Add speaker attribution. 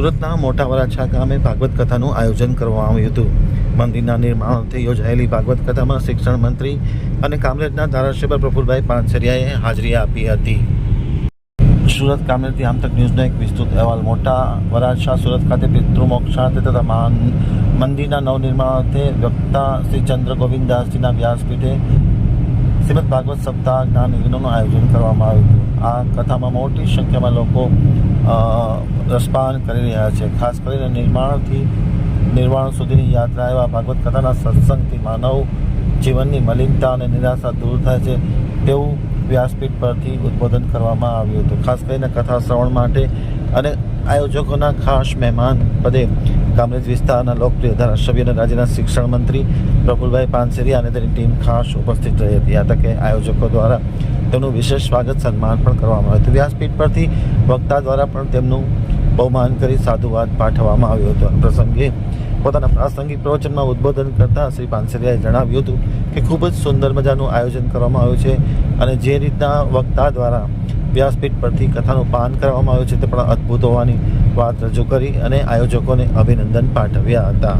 Speaker 1: સુરતના મોટા વરાછા ગામે ભાગવત કથાનું આયોજન કરવામાં આવ્યું હતું. મંદિરના નિર્માણ અર્થે યોજાયેલી ભાગવત કથામાં શિક્ષણ મંત્રી અને કામરેજના ધારાસભ્ય પ્રફુલભાઈ પાનસરિયાએ હાજરી આપી હતી. સુરત કામરેજથી આમતક ન્યૂઝનો એક વિસ્તૃત અહેવાલ. મોટા વરાછા સુરત ખાતે પિતૃમોક્ષાર્થે તથા મહાન મંદિરના નવનિર્માણાર્થે વક્તા શ્રી ચંદ્ર ગોવિંદદાસજીના વ્યાસપીઠે શ્રીમદ ભાગવત સપ્તાહ જ્ઞાન યજ્ઞનું આયોજન કરવામાં આવ્યું હતું. આ કથામાં મોટી સંખ્યામાં લોકો રસપાન કરી રહ્યા છે. ખાસ કરીને નિર્માણથી, નિર્વાણ સુધીની યાત્રા એવા ભાગવત કથાના સત્સંગથી માનવ જીવનની મલિનતા અને નિરાશા દૂર થાય છે તેવું વ્યાસપીઠ પરથી ઉદ્બોધન કરવામાં આવ્યું હતું. ખાસ કરીને કથા શ્રવણ માટે અને આયોજકોના ખાસ મહેમાન પદે કામરેજ વિસ્તારના લોકપ્રિય ધારાસભ્ય અને રાજ્યના શિક્ષણ મંત્રી પ્રફુલભાઈ પાનસેરિયા અને તેની ટીમ ખાસ ઉપસ્થિત રહી હતી. આ તકે આયોજકો દ્વારા તેમનું વિશેષ સ્વાગત સન્માન પણ કરવામાં આવ્યું હતું. વ્યાસપીઠ પરથી વક્તા દ્વારા પણ તેમનું બહુમાન કરી સાધુવાદ પાઠવવામાં આવ્યો હતો. પ્રસંગે પોતાના પ્રાસંગિક પ્રવચનમાં ઉદ્બોધન કરતાં શ્રી પાનસરિયાએ જણાવ્યું હતું કે ખૂબ જ સુંદર મજાનું આયોજન કરવામાં આવ્યું છે અને જે રીતના વક્તા દ્વારા વ્યાસપીઠ પરથી કથાનું પાન કરવામાં આવ્યું છે તે પણ અદ્ભુત હોવાની વાત રજૂ કરી અને આયોજકોને અભિનંદન પાઠવ્યા હતા.